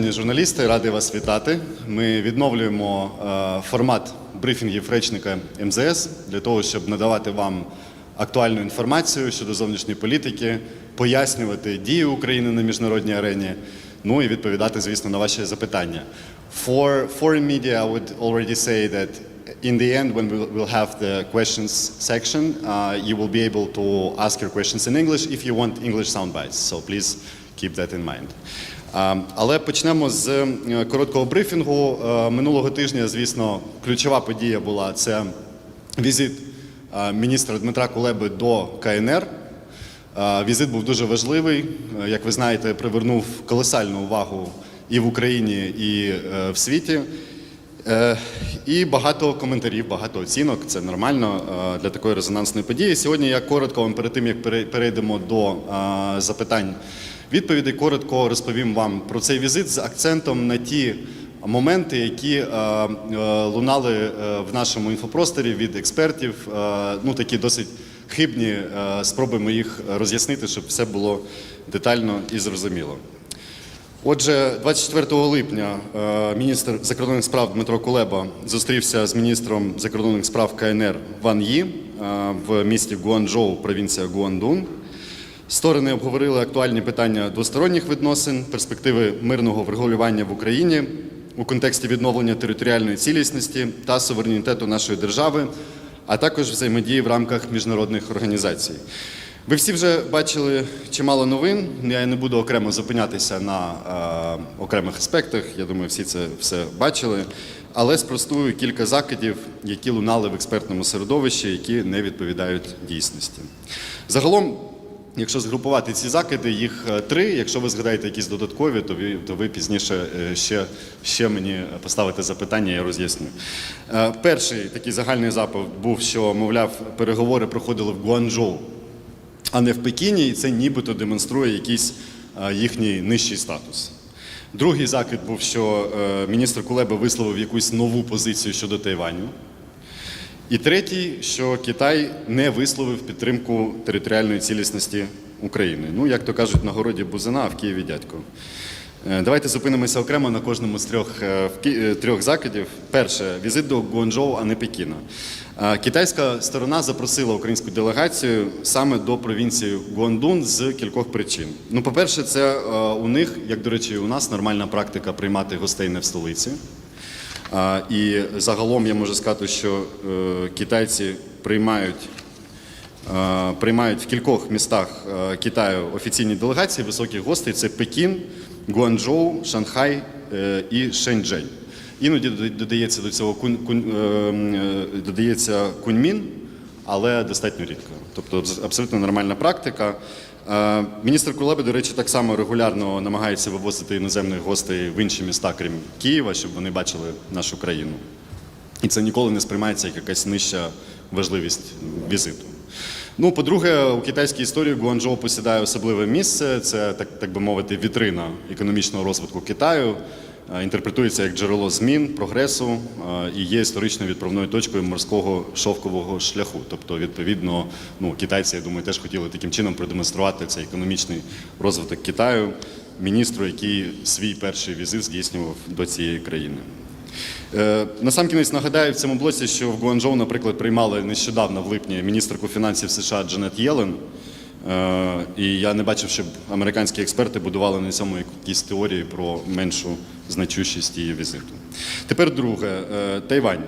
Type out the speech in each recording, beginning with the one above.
Шановні журналісти, радий вас вітати. Ми відновлюємо е, формат брифінгів речника МЗС для того, щоб надавати вам актуальну інформацію щодо зовнішньої політики, пояснювати дії України на міжнародній арені, ну і відповідати, звісно, на ваші запитання. For foreign media, I would already say that in the end, when we'll have the questions section, uh, you will be able to ask your questions in English if you want English sound bites. So please keep that in mind. А, Але почнемо з е, короткого брифінгу. Е, Минулого тижня, звісно, ключова подія була це візит е, міністра Дмитра Кулеби до КНР. Візит був дуже важливий. Як ви знаєте, привернув колосальну увагу і в Україні, і в світі. Е, І багато коментарів, багато оцінок. Це нормально е, для такої резонансної події. Сьогодні я коротко вам перед тим, як пере- перейдемо до е, запитань відповідей, коротко розповім вам про цей візит з акцентом на ті моменти, які лунали в нашому інфопросторі від експертів. Ну такі досить хибні. е, Спробуємо їх роз'яснити, щоб все було детально і зрозуміло. Отже, 24 липня е, міністр закордонних справ Дмитро Кулеба зустрівся з міністром закордонних справ КНР Ван Ї е, в місті Гуанчжоу, провінція Гуандун. Сторони обговорили актуальні питання двосторонніх відносин, перспективи мирного врегулювання в Україні у контексті відновлення територіальної цілісності та суверенітету нашої держави, а також взаємодії в рамках міжнародних організацій. Ви всі вже бачили чимало новин. Я не буду окремо зупинятися на е, окремих аспектах. Я думаю, всі це все бачили. Але спростую кілька закидів, які лунали в експертному середовищі, які не відповідають дійсності. Загалом, якщо згрупувати ці закиди, їх е, три. Якщо ви згадаєте якісь додаткові, то ви, то ви пізніше е, ще, ще мені поставите запитання, я роз'ясню. Е, Перший такий загальний запит був, що, мовляв, переговори проходили в Гуанчжоу а не в Пекіні, і це нібито демонструє якийсь е, їхній нижчий статус. Другий закид був, що е, міністр Кулеба висловив якусь нову позицію щодо Тайваню. І третій, що Китай не висловив підтримку територіальної цілісності України. Ну, як то кажуть, на городі Бузина, а в Києві дядько. Е, Давайте зупинимося окремо на кожному з трьох, трьох закидів. Перше, візит до Гуанчжоу, а не Пекіна. Китайська сторона запросила українську делегацію саме до провінції Гуандун з кількох причин. Ну, по-перше, це у них, як до речі, у нас нормальна практика приймати гостей не в столиці. І загалом я можу сказати, що е, китайці приймають, приймають в кількох містах Китаю офіційні делегації високих гостей. Це Пекін, Гуанчжоу, Шанхай е, і Шеньчжень. Іноді додається до цього кунь, кунь, е, е, додається куньмін, але достатньо рідко. Тобто абсолютно нормальна практика. Е, Міністр Кулеби, до речі, так само регулярно намагається вивозити іноземних гостей в інші міста, крім Києва, щоб вони бачили нашу країну. І це ніколи не сприймається як якась нижча важливість візиту. Ну, по-друге, у китайській історії Гуанчжоу посідає особливе місце. Це так, так би мовити, вітрина економічного розвитку Китаю. Е, Інтерпретується як джерело змін, прогресу е, і є історичною відправною точкою морського шовкового шляху. Тобто, відповідно, ну, китайці, я думаю, теж хотіли таким чином продемонструвати цей економічний розвиток Китаю міністру, який свій перший візит здійснював до цієї країни. Е, Насамкінець нагадаю в цьому блоці, що в Гуанчжоу, наприклад, приймали нещодавно в липні міністерку фінансів США Джанет Єлен. Е, І я не бачив, щоб американські експерти будували на цьому якісь теорії про меншу значущість її візиту. Тепер друге Е, Тайвань.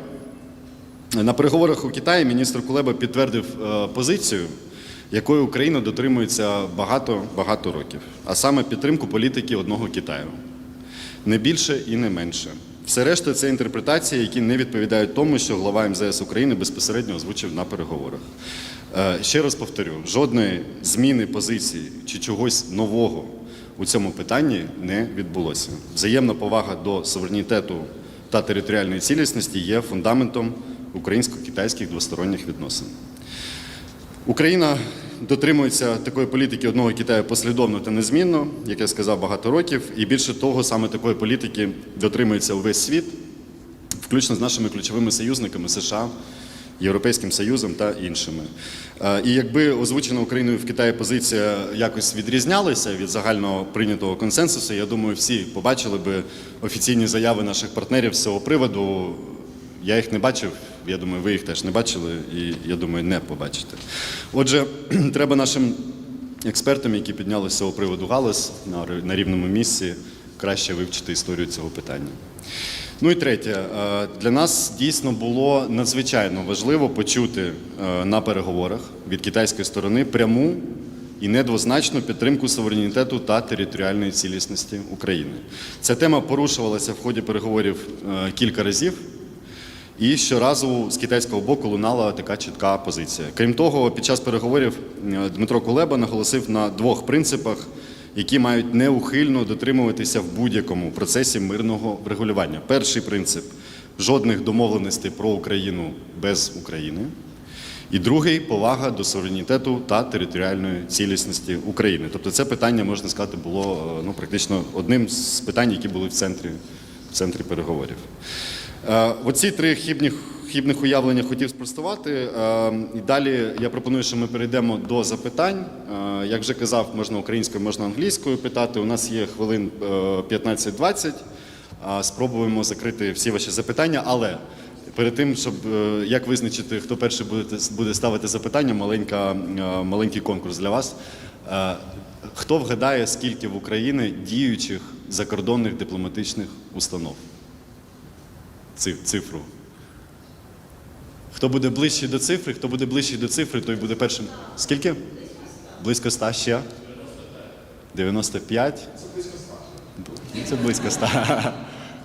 На переговорах у Китаї міністр Кулеба підтвердив е, позицію, якої Україна дотримується багато багато років, а саме підтримку політики одного Китаю. Не більше і не менше. Все решта це інтерпретації, які не відповідають тому, що глава МЗС України безпосередньо озвучив на переговорах. Е, Ще раз повторю: жодної зміни позиції чи чогось нового у цьому питанні не відбулося. Взаємна повага до суверенітету та територіальної цілісності є фундаментом українсько-китайських двосторонніх відносин. Україна дотримується такої політики одного Китаю послідовно та незмінно, як я сказав, багато років, і більше того, саме такої політики дотримується увесь світ, включно з нашими ключовими союзниками США, Європейським Союзом та іншими. Е, І якби озвучена Україною в Китаї позиція якось відрізнялася від загально прийнятого консенсусу, я думаю, всі побачили би офіційні заяви наших партнерів з цього приводу. Я їх не бачив, я думаю, ви їх теж не бачили, і я думаю, не побачите. Отже, треба нашим експертам, які підняли з цього приводу галас на рівному місці, краще вивчити історію цього питання. Ну і третє, е, для нас дійсно було надзвичайно важливо почути е, на переговорах від китайської сторони пряму і недвозначну підтримку суверенітету та територіальної цілісності України. Ця тема порушувалася в ході переговорів е, кілька разів. І щоразу з китайського боку лунала така чітка позиція. Крім того, під час переговорів Дмитро Кулеба наголосив на двох принципах, які мають неухильно дотримуватися в будь-якому процесі мирного врегулювання. Перший принцип жодних домовленостей про Україну без України. І другий повага до суверенітету та територіальної цілісності України. Тобто це питання, можна сказати, було е, ну, практично одним з питань, які були в центрі, в центрі переговорів. Е, Оці три хібні, хібних уявлення хотів спростувати. Е, І далі я пропоную, що ми перейдемо до запитань. Е, Як вже казав, можна українською, можна англійською питати. У нас є хвилин е, 15-20. Спробуємо закрити всі ваші запитання, але перед тим, щоб як визначити, хто перший буде, буде ставити запитання, маленька, маленький конкурс для вас. Хто вгадає, скільки в Україні діючих закордонних дипломатичних установ? Циф- Цифру. Хто буде ближчий до цифри, хто буде ближчий до цифри, той буде першим. Скільки? Близько 100 ще? 95? Це близько 100.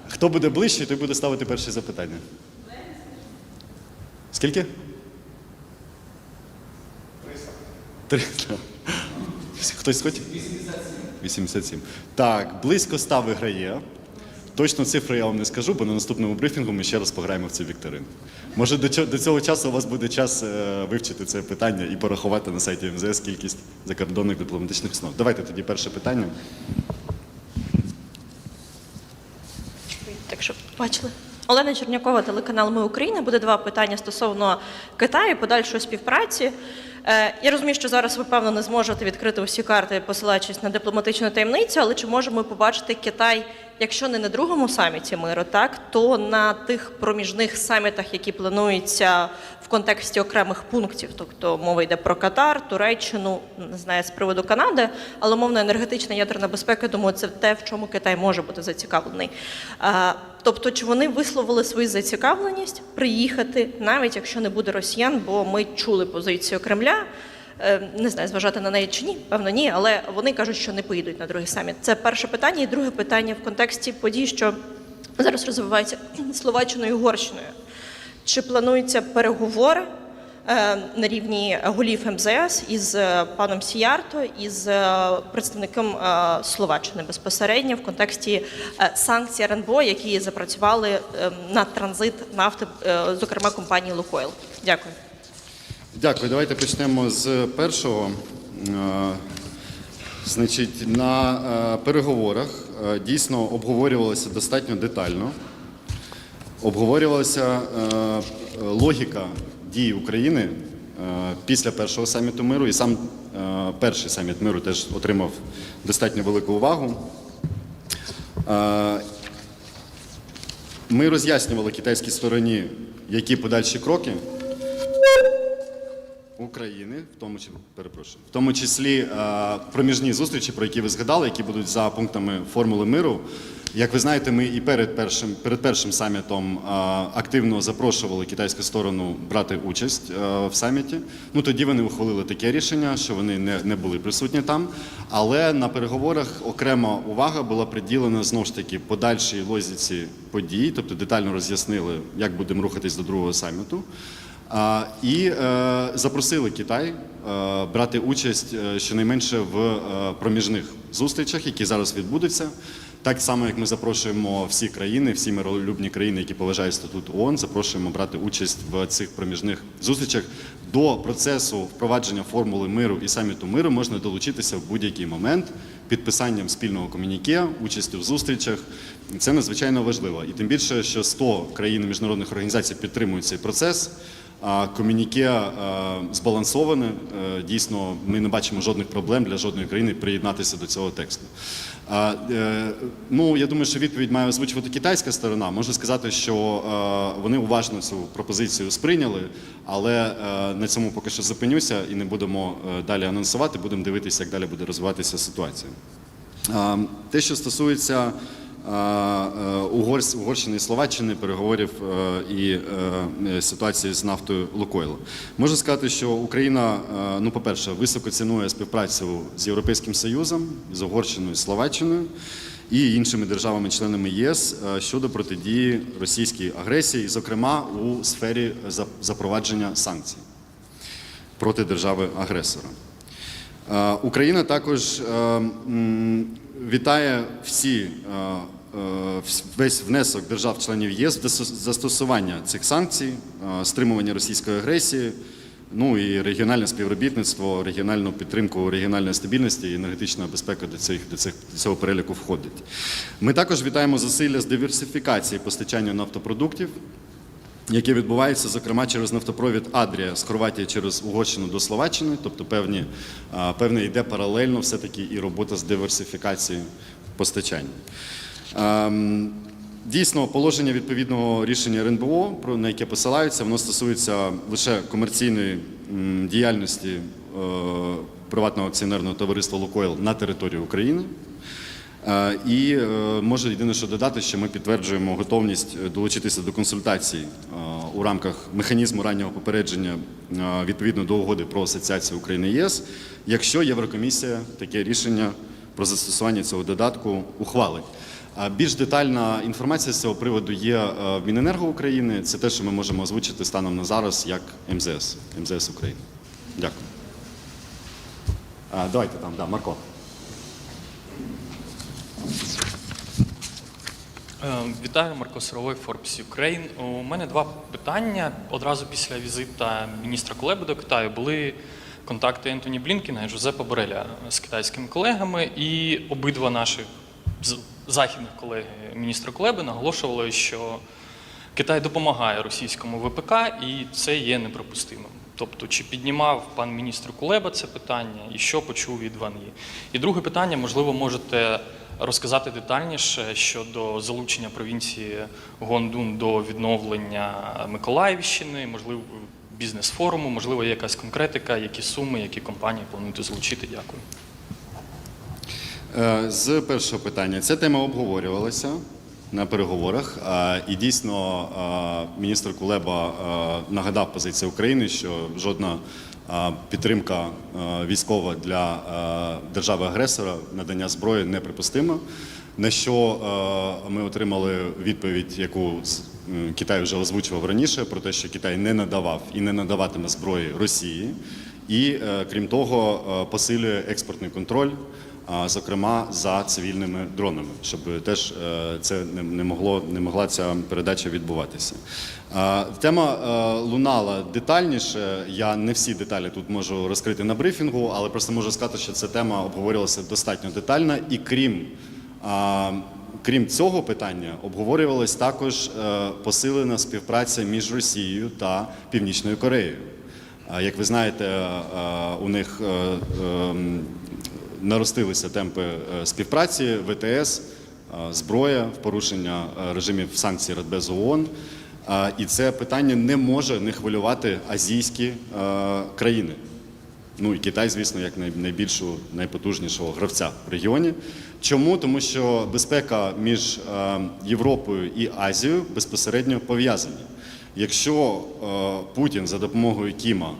Хто буде ближче, той буде ставити перше запитання. Скільки? 300. Хтось хоче? 87. Так, близько 100 виграє. Точну цифру я вам не скажу, бо на наступному брифінгу ми ще раз пограємо в цю вікторину. Може, до цього, часу у вас буде час е, вивчити це питання і порахувати на сайті МЗС кількість закордонних дипломатичних установ. Давайте тоді перше питання. Так що бачили. Олена Чернякова, телеканал Ми Україна. Буде два питання стосовно Китаю, подальшої співпраці. Е, я розумію, що зараз ви певно не зможете відкрити усі карти, посилаючись на дипломатичну таємницю, але чи можемо ми побачити Китай, якщо не на другому саміті миру, так то на тих проміжних самітах, які плануються в контексті окремих пунктів, тобто мова йде про Катар, Туреччину, не знаю з приводу Канади, але мовно енергетична ядерна безпека, думаю, це те, в чому Китай може бути зацікавлений. Тобто, чи вони висловили свою зацікавленість приїхати, навіть якщо не буде росіян, бо ми чули позицію Кремля. Е, Не знаю, зважати на неї чи ні, певно, ні, але вони кажуть, що не поїдуть на другий саміт. Це перше питання. І друге питання в контексті подій, що зараз розвиваються Словаччиною і Угорщиною. Чи плануються переговори на рівні голів МЗС із е, паном Сіярто із е, представником е, Словаччини безпосередньо в контексті е, санкцій РНБО, які запрацювали е, на транзит нафти, е, зокрема компанії Лукойл? Дякую. Дякую. Давайте почнемо з першого. Е, Значить, на е, переговорах е, дійсно обговорювалося достатньо детально. Обговорювалася е, логіка дій України е, після першого саміту миру, і сам е, перший саміт миру теж отримав достатньо велику увагу. Е, Ми роз'яснювали китайській стороні, які подальші кроки України, в тому числі, перепрошую, в тому числі проміжні зустрічі, про які ви згадали, які будуть за пунктами формули миру. Як ви знаєте, ми і перед першим перед першим самітом активно запрошували китайську сторону брати участь в саміті. Ну тоді вони ухвалили таке рішення, що вони не, не були присутні там. Але на переговорах окрема увага була приділена знову ж таки подальшій лозіці подій, тобто детально роз'яснили, як будемо рухатись до другого саміту. І е, запросили Китай е, брати участь е, щонайменше в проміжних зустрічах, які зараз відбудуться. Так само, як ми запрошуємо всі країни, всі миролюбні країни, які поважають статут ООН, запрошуємо брати участь в цих проміжних зустрічах. До процесу впровадження формули миру і саміту миру можна долучитися в будь-який момент підписанням спільного комюніке, участю в зустрічах. Це надзвичайно важливо. І тим більше, що 100 країн міжнародних організацій підтримують цей процес. А комюніке е, збалансоване. Е, Дійсно, ми не бачимо жодних проблем для жодної країни приєднатися до цього тексту. Е, Ну, я думаю, що відповідь має озвучувати китайська сторона. Можу сказати, що е, вони уважно цю пропозицію сприйняли, але е, на цьому поки що зупинюся і не будемо далі анонсувати. Будемо дивитися, як далі буде розвиватися ситуація. Те, що стосується Угорщини і Словаччини, переговорів е, і е, е, ситуації з нафтою Лукойл. Можу сказати, що Україна, е, ну, по-перше, високо цінує співпрацю з Європейським Союзом, з Угорщиною Словаччиною і іншими державами-членами ЄС е, щодо протидії російській агресії, зокрема у сфері за- запровадження санкцій проти держави-агресора. Е, Україна також е, вітає всі, е, е, вс- весь внесок держав-членів ЄС в застосування цих санкцій, е, стримування російської агресії, ну і регіональне співробітництво, регіональну підтримку регіональної стабільності і енергетична безпека до, цих, до, цих, до цього переліку входить. Ми також вітаємо зусилля з диверсифікації постачання нафтопродуктів яке відбувається, зокрема, через нафтопровід Адрія з Хорватії через Угорщину до Словаччини, тобто певні, певне йде паралельно все-таки і робота з диверсифікації постачання. Ем, Дійсно, положення відповідного рішення РНБО, на яке посилаються, воно стосується лише комерційної діяльності е, приватного акціонерного товариства Лукойл на території України. Е, І е, можу єдине, що додати, що ми підтверджуємо готовність долучитися до консультацій у рамках механізму раннього попередження відповідно до угоди про асоціацію України ЄС, якщо Єврокомісія таке рішення про застосування цього додатку ухвалить. Більш детальна інформація з цього приводу є е, в Міненерго України. Це те, що ми можемо озвучити станом на зараз як МЗС, МЗС України. Дякую. Давайте там, да, Марко. Е, Вітаю, Марко Сировой, Forbes Ukraine. У мене два питання. Одразу після візита міністра Кулеби до Китаю були контакти Ентоні Блінкіна і Жозепа Бореля з китайськими колегами, і обидва наші західних колеги міністра Кулеби наголошували, що Китай допомагає російському ВПК, і це є неприпустимим. Тобто, чи піднімав пан міністр Кулеба це питання, і що почув від Ван? І друге питання, можливо, можете розказати детальніше щодо залучення провінції Гондун до відновлення Миколаївщини, можливо, бізнес-форуму, можливо, якась конкретика, які суми, які компанії плануєте залучити. Дякую. Е, З першого питання ця тема обговорювалася на переговорах, і дійсно міністр Кулеба нагадав позицію України, що жодна підтримка військова для держави-агресора надання зброї неприпустима. На що е, ми отримали відповідь, яку Китай вже озвучував раніше, про те, що Китай не надавав і не надаватиме зброї Росії, і е, крім того, е, посилює експортний контроль зокрема за цивільними дронами, щоб теж е, це не- могло не могла ця передача відбуватися. Тема е, лунала детальніше. Я не всі деталі тут можу розкрити на брифінгу, але просто можу сказати, що ця тема обговорювалася достатньо детально, і крім. Крім цього питання, обговорювалась також е, посилена співпраця між Росією та Північною Кореєю. Як ви знаєте, у них ем, наростилися темпи е, співпраці, ВТС, е, зброя в порушення е, режимів санкцій Радбезу ООН. І це питання не може не хвилювати азійські країни. Ну і Китай, звісно, як найбільшого, найпотужнішого гравця в регіоні. Чому? Тому що безпека між Європою і Азією безпосередньо пов'язані. Якщо Путін за допомогою Кіма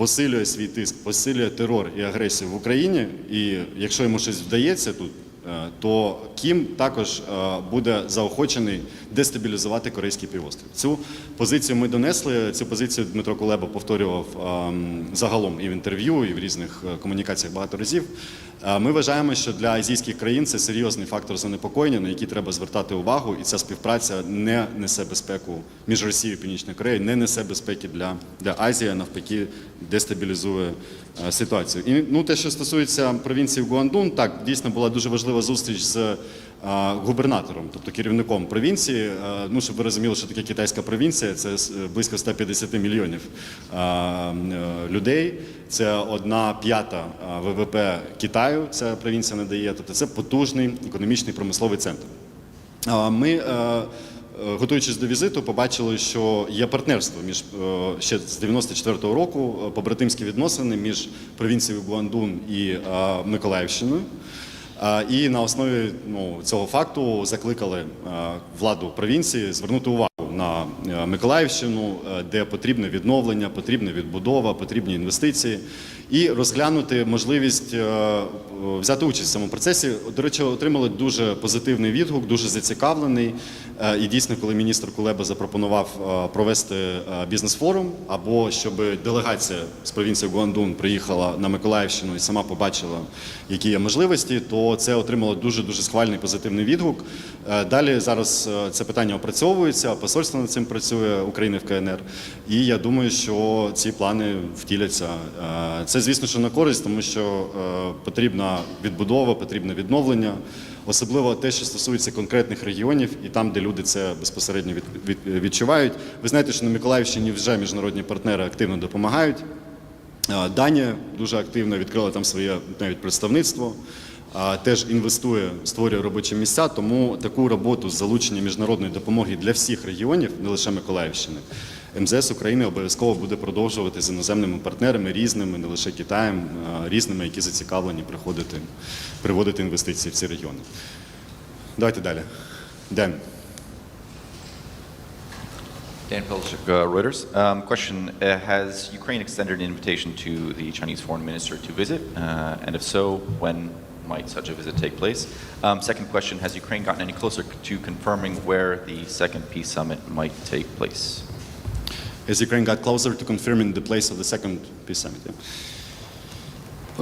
посилює свій тиск, посилює терор і агресію в Україні, і якщо йому щось вдається тут, е, то Кім також е, буде заохочений дестабілізувати Корейський півострів. Цю позицію ми донесли. Цю позицію Дмитро Кулеба повторював ем, загалом і в інтерв'ю, і в різних е, комунікаціях багато разів. Ми вважаємо, що для азійських країн це серйозний фактор занепокоєння, на який треба звертати увагу, і ця співпраця не несе безпеку між Росією і Північною Кореєю, не несе безпеки для, для Азії, а навпаки, дестабілізує е, ситуацію. І ну, те, що стосується провінції Гуандун, так дійсно була дуже важлива зустріч з губернатором, тобто керівником провінції. Ну, щоб ви розуміли, що таке китайська провінція, це близько 150 мільйонів е, людей. Це одна п'ята ВВП Китаю. Ця провінція надає. Тобто це потужний економічний промисловий центр. Ми, е, е, готуючись до візиту, побачили, що є партнерство між ще з 94-го року побратимські відносини між провінцією Гуандун і Миколаївщиною. І на основі ну, цього факту закликали е, владу провінції звернути увагу на е, Миколаївщину, е, де потрібне відновлення, потрібна відбудова, потрібні інвестиції, і розглянути можливість взяти участь в цьому процесі. До речі, отримали дуже позитивний відгук, дуже зацікавлений. Е, І дійсно, коли міністр Кулеба запропонував е, провести е, бізнес-форум, або щоб делегація з провінції Гуандун приїхала на Миколаївщину і сама побачила, які є можливості, то це отримало дуже дуже схвальний позитивний відгук. Е, Далі зараз е, це питання опрацьовується, посольство над цим працює України в КНР. І я думаю, що ці плани втіляться. Е, Це, звісно, що на користь, тому що е, відбудова, потрібне відновлення, особливо те, що стосується конкретних регіонів, і там, де люди це безпосередньо від, від- відчувають. Ви знаєте, що на Миколаївщині вже міжнародні партнери активно допомагають. Данія дуже активно відкрила там своє навіть представництво, теж інвестує, створює робочі місця. Тому таку роботу з залучення міжнародної допомоги для всіх регіонів, не лише Миколаївщини, МЗС України обов'язково буде продовжувати з іноземними партнерами різними, не лише Китаєм, різними, які зацікавлені приходити, приводити інвестиції в ці регіони. Давайте далі. Ден. Dan Pilchuk, uh, Reuters. Um, question: uh, Has Ukraine extended an invitation to the Chinese foreign minister to visit? Uh, and if so, when might such a visit take place? Um, second question: Has Ukraine gotten any closer to confirming where the second peace summit might take place? Has Ukraine got closer to confirming the place of the second peace summit. yeah.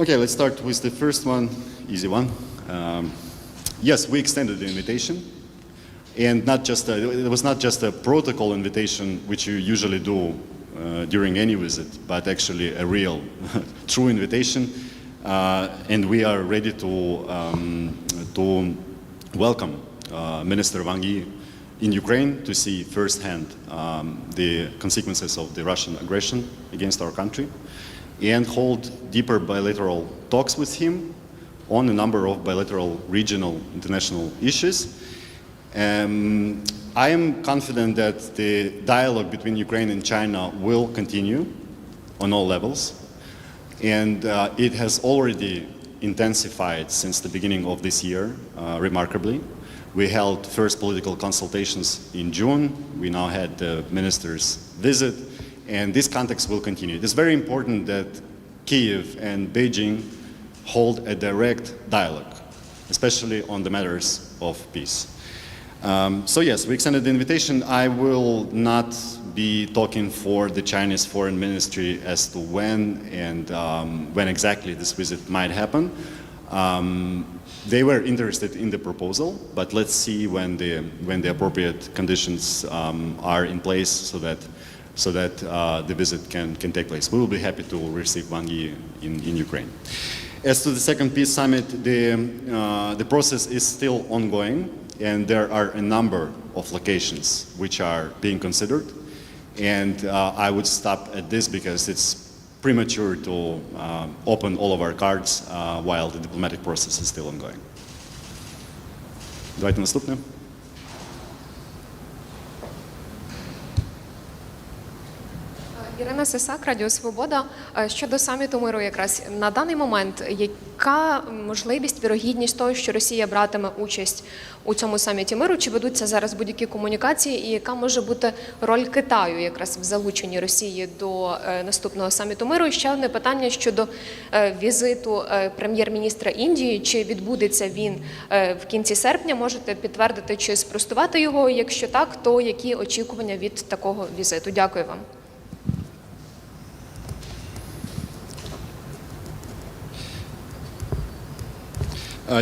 Okay, let's start with the first one, easy one. Um, yes, we extended the invitation, and not just a, it was not just a protocol invitation, which you usually do uh, during any visit, but actually a real, true invitation, and we are ready to um, to welcome uh, Minister Wang Yi in Ukraine to see firsthand um, the consequences of the Russian aggression against our country and hold deeper bilateral talks with him on a number of bilateral, regional, international issues. Um, I am confident that the dialogue between Ukraine and China will continue on all levels, and uh, it has already intensified since the beginning of this year, uh, remarkably. We held first political consultations in June. We now had the ministers' visit, and this context will continue. It is very important that Kiev and Beijing hold a direct dialogue, especially on the matters of peace. Um, so yes, we extended the invitation. I will not be talking for the Chinese Foreign Ministry as to when and um, when exactly this visit might happen. Um, they were interested in the proposal, but let's see when the when the appropriate conditions um, are in place so that so that uh, the visit can can take place. We will be happy to receive Wang Yi in, in Ukraine. As to the second peace summit, the, uh, the process is still ongoing, and there are a number of locations which are being considered. And uh, I would stop at this because it's premature to uh, open all of our cards uh, while the diplomatic process is still ongoing. Давайте наступне. Ірина Сисак, Радіо Свобода. Е, Щодо саміту миру, якраз на даний момент, яка можливість, вірогідність того, що Росія братиме участь у цьому саміті миру? Чи ведуться зараз будь-які комунікації, і яка може бути роль Китаю якраз в залученні Росії до е, наступного саміту миру? І ще одне питання щодо е, візиту прем'єр-міністра Індії. Чи відбудеться він в кінці серпня? Можете підтвердити чи спростувати його? Якщо так, то які очікування від такого візиту? Дякую вам.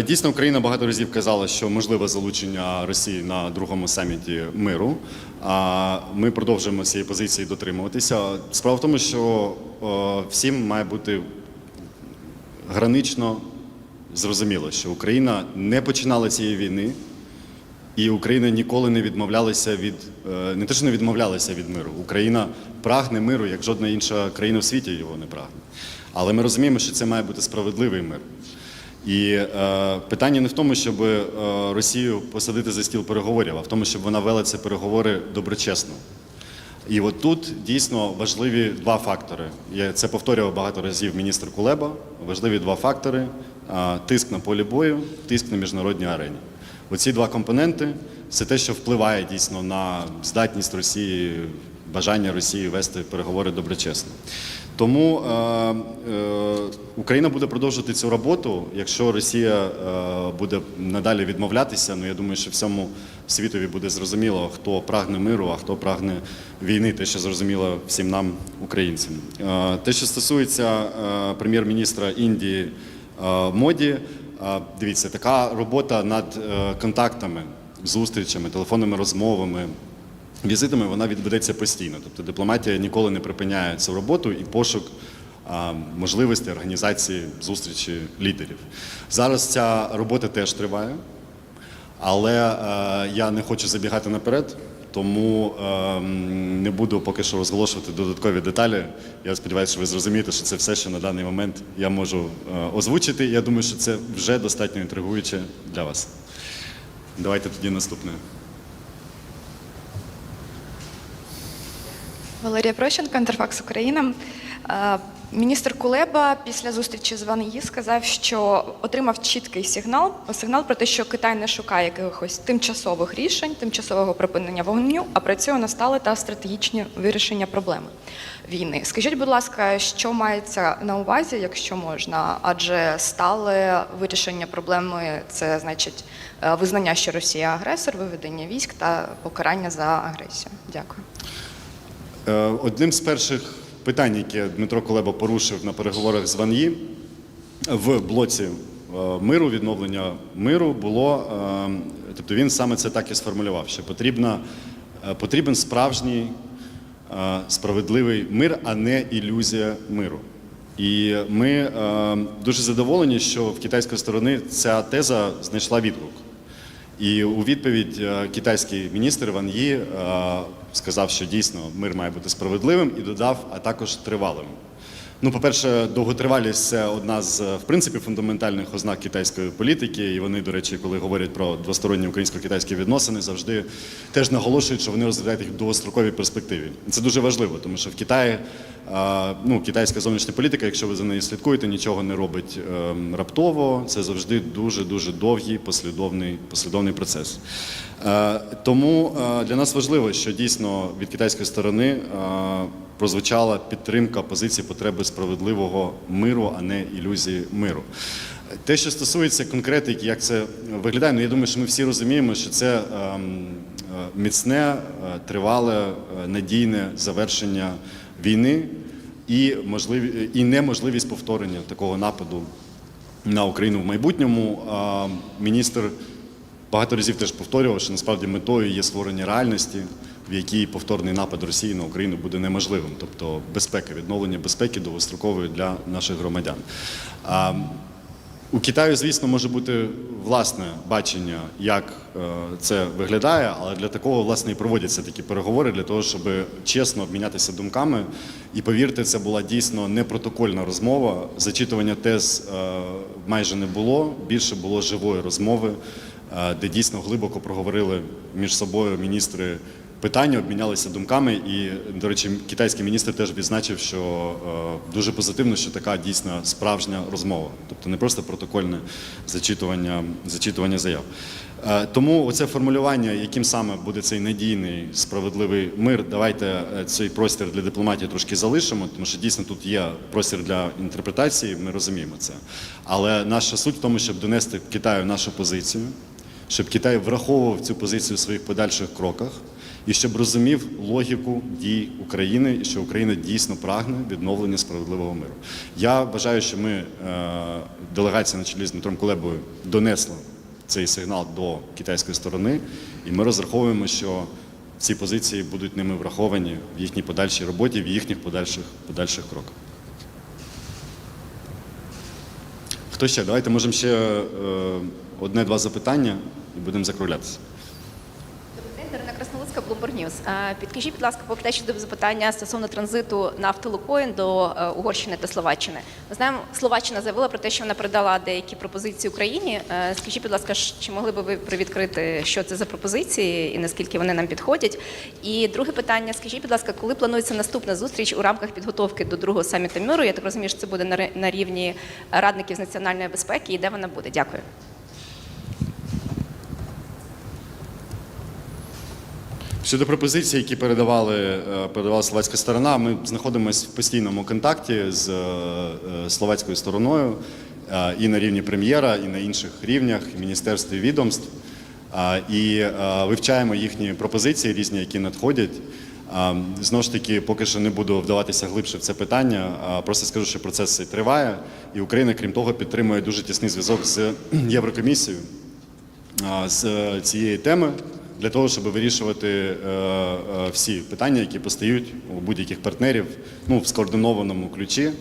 Дійсно, Україна багато разів казала, що можливе залучення Росії на другому саміті миру. А Ми продовжуємо цієї позиції дотримуватися. Справа в тому, що е, всім має бути гранично зрозуміло, що Україна не починала цієї війни І Україна ніколи не відмовлялася від е, не те, що не відмовлялася від миру. Україна прагне миру, як жодна інша країна в світі його не прагне. Але ми розуміємо, що це має бути справедливий мир. І е, питання не в тому, щоб е, Росію посадити за стіл переговорів, а в тому, щоб вона вела ці переговори доброчесно. І от тут дійсно важливі два фактори. Я це повторював багато разів міністр Кулеба. Важливі два фактори: а, тиск на полі бою, тиск на міжнародній арені. Оці два компоненти це те, що впливає дійсно на здатність Росії, бажання Росії вести переговори доброчесно. Тому е, е, Україна буде продовжувати цю роботу. Якщо Росія е, буде надалі відмовлятися, ну я думаю, що всьому світові буде зрозуміло, хто прагне миру, а хто прагне війни, те, що зрозуміло всім нам, українцям. Е, те, що стосується е, прем'єр-міністра Індії е, Моді, е, дивіться, така робота над е, контактами, зустрічами, телефонними розмовами. Візитами вона відбудеться постійно. Тобто дипломатія ніколи не припиняє цю роботу і пошук а, можливостей організації зустрічі лідерів. Зараз ця робота теж триває, але е, я не хочу забігати наперед, тому е, не буду поки що розголошувати додаткові деталі. Я сподіваюся, що ви зрозумієте, що це все, що на даний момент я можу е, озвучити. Я думаю, що це вже достатньо інтригуюче для вас. Давайте тоді наступне. Валерія Прощенко, Інтерфакс Україна. Е, Міністр Кулеба після зустрічі з Ван Ї сказав, що отримав чіткий сигнал, сигнал про те, що Китай не шукає якихось тимчасових рішень, тимчасового припинення вогню, а працює на стале та стратегічні вирішення проблеми війни. Скажіть, будь ласка, що мається на увазі, якщо можна? Адже стале вирішення проблеми це значить е, визнання, що Росія агресор, виведення військ та покарання за агресію. Дякую. Е, Одним з перших питань, яке Дмитро Колеба порушив на переговорах з Ван Ї в блоці е, миру, відновлення миру, було, е, тобто він саме це так і сформулював, що потрібна, потрібен справжній справедливий мир, а не ілюзія миру. І ми дуже задоволені, що в китайської сторони ця теза знайшла відгук. І у відповідь е, китайський міністр Ван Ї е, сказав, що дійсно мир має бути справедливим і додав, а також тривалим. Ну, по-перше, довготривалість це одна з в принципі фундаментальних ознак китайської політики. І вони, до речі, коли говорять про двосторонні українсько-китайські відносини, завжди теж наголошують, що вони розглядають їх в довгостроковій перспективі. Це дуже важливо, тому що в Китаї е, ну, китайська зовнішня політика, якщо ви за нею слідкуєте, нічого не робить е, раптово. Це завжди дуже дуже довгий послідовний, послідовний процес. Е, Тому е, для нас важливо, що дійсно від китайської сторони е, прозвучала підтримка позиції потреби справедливого миру, а не ілюзії миру. Те, що стосується конкретики, як це виглядає, ну я думаю, що ми всі розуміємо, що це ем, е, міцне, е, тривале, е, надійне завершення війни і можливі і неможливість повторення такого нападу на Україну в майбутньому. Міністр багато разів теж повторював, що насправді метою є створення реальності, в якій повторний напад Росії на Україну буде неможливим, тобто безпека, відновлення безпеки довгострокової для наших громадян. У Китаю, звісно, може бути власне бачення, як е, це виглядає, але для такого власне і проводяться такі переговори для того, щоб чесно обмінятися думками. І повірте, це була дійсно не протокольна розмова. Зачитування тез е, майже не було. Більше було живої розмови, е, де дійсно глибоко проговорили між собою міністри питання, обмінялися думками. І, до речі, китайський міністр теж відзначив, що е, дуже позитивно, що така дійсна справжня розмова, тобто не просто протокольне зачитування, зачитування заяв. Е, Тому оце формулювання, яким саме буде цей надійний справедливий мир, давайте е, цей простір для дипломатії трошки залишимо, тому що дійсно тут є простір для інтерпретації, ми розуміємо це. Але наша суть в тому, щоб донести Китаю нашу позицію, щоб Китай враховував цю позицію в своїх подальших кроках і щоб розумів логіку дій України, і що Україна дійсно прагне відновлення справедливого миру. Я вважаю, що ми, е, делегація на чолі з Дмитром Кулебою, донесла цей сигнал до китайської сторони, і ми розраховуємо, що ці позиції будуть ними враховані в їхній подальшій роботі, в їхніх подальших, подальших кроках. Хто ще? Давайте можемо ще е, одне-два запитання і будемо закруглятися. Краснолуцька, Bloomberg News. Підкажіть, будь ласка, те, що до запитання стосовно транзиту нафти Лукоін до е, Угорщини та Словаччини. Ми знаємо, Словаччина заявила про те, що вона передала деякі пропозиції Україні. Е, Скажіть, будь ласка, чи могли би ви привідкрити, що це за пропозиції і наскільки вони нам підходять? І друге питання: скажіть, будь ласка, коли планується наступна зустріч у рамках підготовки до другого саміту миру? Я так розумію, що це буде на рівні радників з національної безпеки, і де вона буде? Дякую. Щодо пропозицій, які передавали, е, передавала словацька сторона, ми знаходимося в постійному контакті з е, словацькою стороною е, і на рівні прем'єра, і на інших рівнях, міністерств і відомств. І вивчаємо їхні пропозиції різні, які надходять. Знову ж таки, поки що не буду вдаватися глибше в це питання. Просто скажу, що процес триває, і Україна, крім того, підтримує дуже тісний зв'язок з Єврокомісією з цієї теми для того, щоб вирішувати е, е, всі питання, які постають у будь-яких партнерів ну, в скоординованому ключі,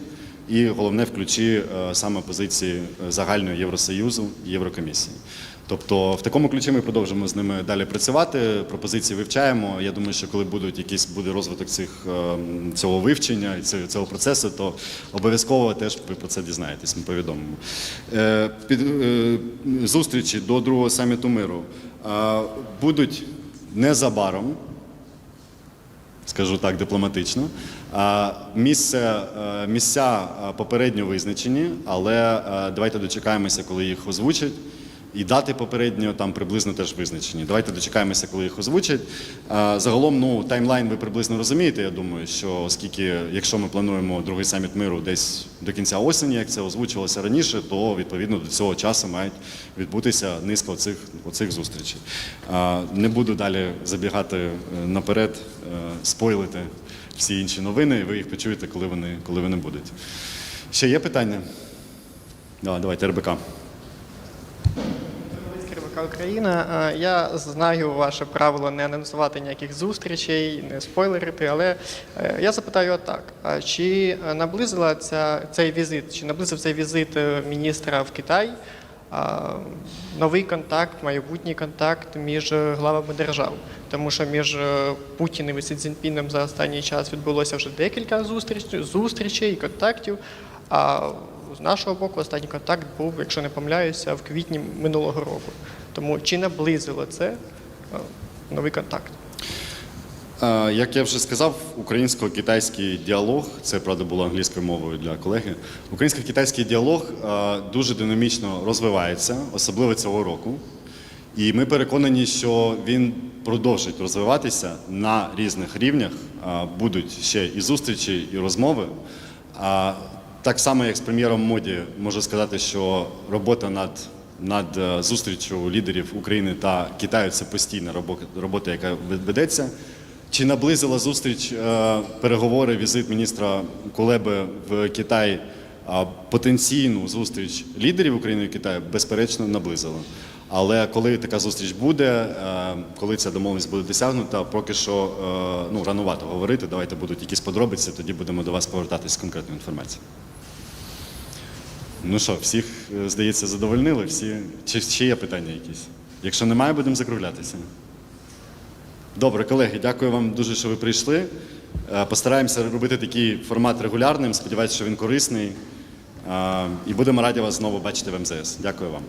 і головне в ключі е, саме позиції загальної Євросоюзу і Єврокомісії. Тобто в такому ключі ми продовжимо з ними далі працювати. Пропозиції вивчаємо. Я думаю, що коли будуть якийсь буде розвиток цих цього вивчення і цього, процесу, то обов'язково теж ви про це дізнаєтесь. Ми повідомимо. Під зустрічі до другого саміту миру будуть незабаром скажу так дипломатично. Місце, місця попередньо визначені, але давайте дочекаємося, коли їх озвучать. І дати попередньо там приблизно теж визначені. Давайте дочекаємося, коли їх озвучать. Загалом, ну таймлайн ви приблизно розумієте. Я думаю, що оскільки, якщо ми плануємо другий саміт миру десь до кінця осені, як це озвучувалося раніше, то відповідно до цього часу мають відбутися низка оцих, оцих зустрічей. Не буду далі забігати е, наперед, е, спойлити всі інші новини, і ви їх почуєте, коли вони, коли вони будуть. Ще є питання? Да, давайте РБК. РБК Україна. Е, Я знаю ваше правило не анонсувати ніяких зустрічей, не спойлерити, але е, я запитаю отак: чи наблизила ця, цей візит, чи наблизив цей візит е, міністра в Китай новий контакт, майбутній контакт між главами держав? Тому що між Путіним і Сі Цзіньпіном за останній час відбулося вже декілька зустрічей, зустрічей і контактів. А з нашого боку останній контакт був, якщо не помиляюся, в квітні минулого року. Тому чи наблизило це е, новий контакт? Е, Як я вже сказав, українсько-китайський діалог, це правда було англійською мовою для колеги. Українсько-китайський діалог е, дуже динамічно розвивається, особливо цього року. І ми переконані, що він продовжить розвиватися на різних рівнях. Будуть ще і зустрічі, і розмови. Так само, як з прем'єром Моді, можу сказати, що робота над, над е, зустрічю лідерів України та Китаю це постійна робота, яка ведеться. Чи наблизила зустріч е, переговори, візит міністра Кулеби в Китай потенційну зустріч лідерів України і Китаю? Безперечно, наблизила. Але коли така зустріч буде, е, коли ця домовленість буде досягнута, поки що ну, ранувато говорити. Давайте будуть якісь подробиці, тоді будемо до вас повертатись з конкретною інформацією. Ну що, всіх, е, здається, задовольнили? Всі... Чи ще є питання якісь? Якщо немає, будемо закруглятися. Добре, колеги, дякую вам дуже, що ви прийшли. Е, Постараємося робити такий формат регулярним. Сподіваюся, що він корисний. Е, І будемо раді вас знову бачити в МЗС. Дякую вам.